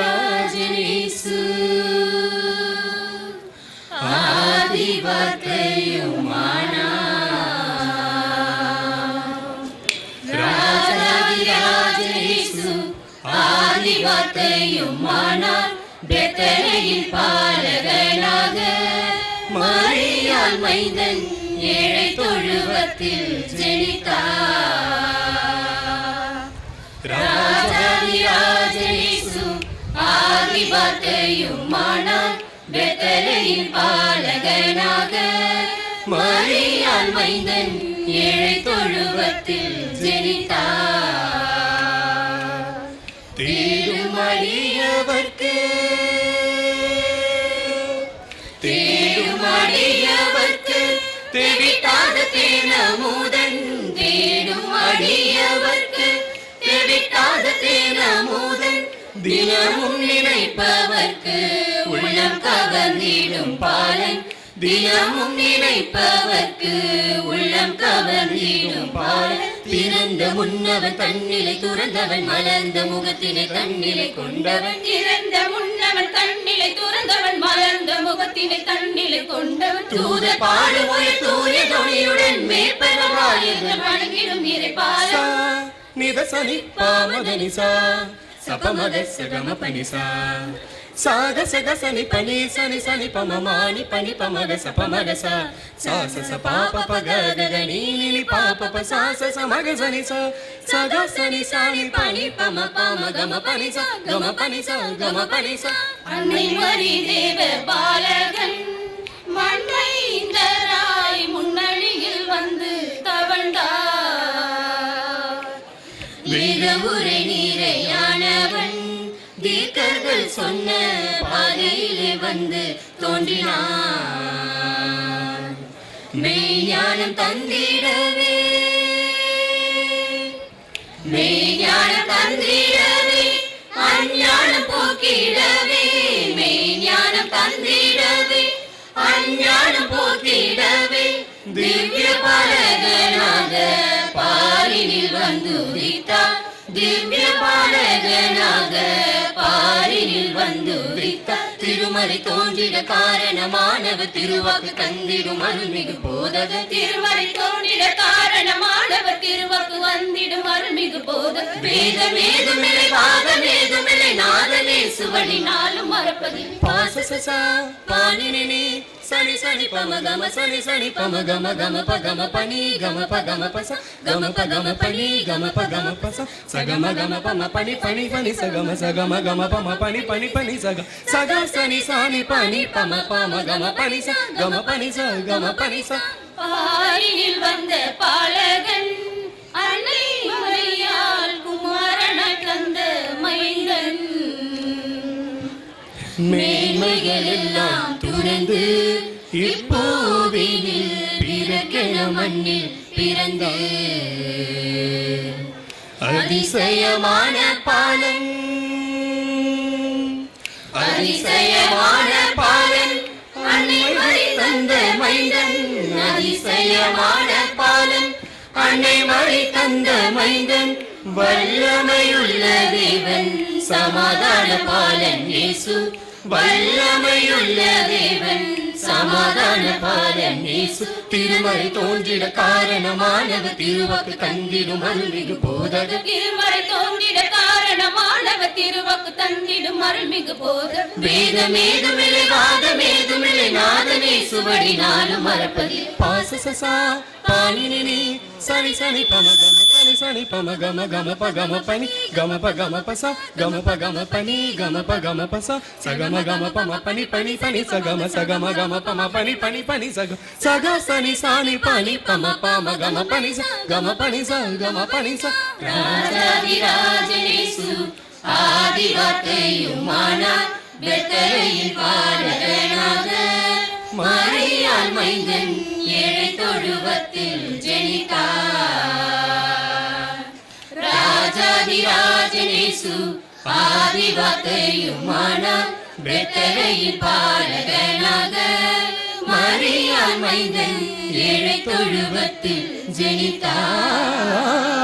ராஜாதிராஜனேசு. ஆதிவார்த்தையுமானா ராஜாதிராஜனேசு ஆதிவார்த்தையுமானார் பெத்தனையில் பாலகனாக மரியால் மைந்தன் ஏழை தொழுவத்தில் ஜெனித்தார் ராஜாதிரா ஆதி வார்த்தையும் ஆனார் பாலகனாக மரியாள் மைந்தன் ஏழை தொழுவத்தில் ஜெனித்தார். தேடுமடியவர்க்கு தேடுமடியவர்க்கு தெவிட்டாத தேனமுதன் தேடும் அடியவர்க்கு தெவிட்டாத தேனமுதன் தினமும் நினைப்பவர்க்கு உள்ளம் கவர்ந்திடும் பாலன். தினமும் நினைப்பவர்க்கு உள்ளம் கவர்ந்திடும் பாலன். பிறந்த முன்னவன் தன்னிலை துறந்தவன் மலர்ந்த முகத்தினை தன்னிலை கொண்டவன். இறந்த முன்னவன் தன்னிலை துறந்தவன் மலர்ந்த முகத்தினை தன்னிலை கொண்டவன். தூத பாடு ஒரு தூய துணியுடன் மேற்பரவாயுதன் வணங்கிடும் இறைபால நிதசனி பாமதனிசா. சனி பாமதனி சா சபமத சகம பனி சா சாக சக சனி பனி சனி சனி பமமானி பனி பமக சபமக சா. சா ச ச பாப பக கக நீ நீ பாப ப சா ச ச மக சனி சா. சக சனி சானி பனி பம பம கம பனி சா. கம பனி சா கம பனி சா. அன்னை மரி தேவ பாலகன் மண்மைந்தராய் முன்னணியில் வந்து தீர்க்கர்கள் சொன்ன பாதையிலே வந்து தோன்றினான் மெய்ஞானம் தந்திடவே மெய்ஞானம் தந்திடவே அஞ்ஞானம் போக்கிடவே மெய்ஞானம் தந்திடவே அஞ்ஞானம் போக்கிடவே திவ்ய பாலகனாக பாலினில் வந்து உதித்தார் திவ்ய பாலகனாக பாரினில் வந்து உதித்தார் திருமலை தோன்றிட காரணமானவர் திருவாக்கு தந்திடும் அருள்மிகு போதக. திருமறை தோன்றிட காரணமானவர் திருவாக்கு வந்திடும் அருள்மிகு போத வேதமேதுமில்லை பாதமேதுமில்லை நாதனே சுவடி நாளும் மறப்பதில் பாச ச சா பானினி சனி சனி பம கம சனி சனி பம கம கம ப கம பனி கம ப கம ப ச கம ப கம பனி கம ப கம ப ச சகம கம பம பனி பனி பனி சகம சகம கம பம பனி பனி பனி சக சக சனி சானி பனி பம பம கம பனி ச கம பனி ச கம பனி ச. பாரினில் வந்த பாலகன் மேன்மைகள் எல்லாம் துறந்து இப்போவினில் பிறக்கிற மண்ணில் பிறந்த அதிசயமான பாலன். அதிசயமான பாலன். அன்னை தந்த மைந்தன். அதிசயமான பாலன். அன்னை மறை தந்த மைந்தன். வல்லமையுள்ள தேவன். சமாதான பாலன் இயேசு. வல்லமையுள்ள தேவன் சமாதான பாலன் இயேசு. திருமறை தோன்றிட காரணமானவர் திருவாக்கு தந்திடும் அருள்மிகு போதகர். திருமறை காரணமானவர் திருவாக்கு தந்திடும் அருள்மிகு போத. வேதமேதுமில்லை வாதமேதுமில்லை நாதனே சுவடி நாளும் மறப்பதில் பாச சசா பானினி சனி சனி பம கம சனி சனி பம கம கம ப கம பனி கம ப கம ப ச கம ப கம பனி கம ப கம ப ச சகம கம பம பனி பனி பனி சகம சகம கம பம பனி பனி பனி சக சக சனி சானி பனி பம பம கம பனி ச கம பனி ச கம பனி ச. ராஜாதிராஜனேசு ஆதி வார்த்தையும் ஆனார் பாலகனாக மரியாள் மைந்தன் ஏழை தொழுவத்தில் ஜெனித்தார். ராஜாதிராஜனேசு ஆதி வார்த்தையும் ஆனார். பாலகனாக மரியாள் மைந்தன் ஏழை தொழுவத்தில் ஜெனித்தார்.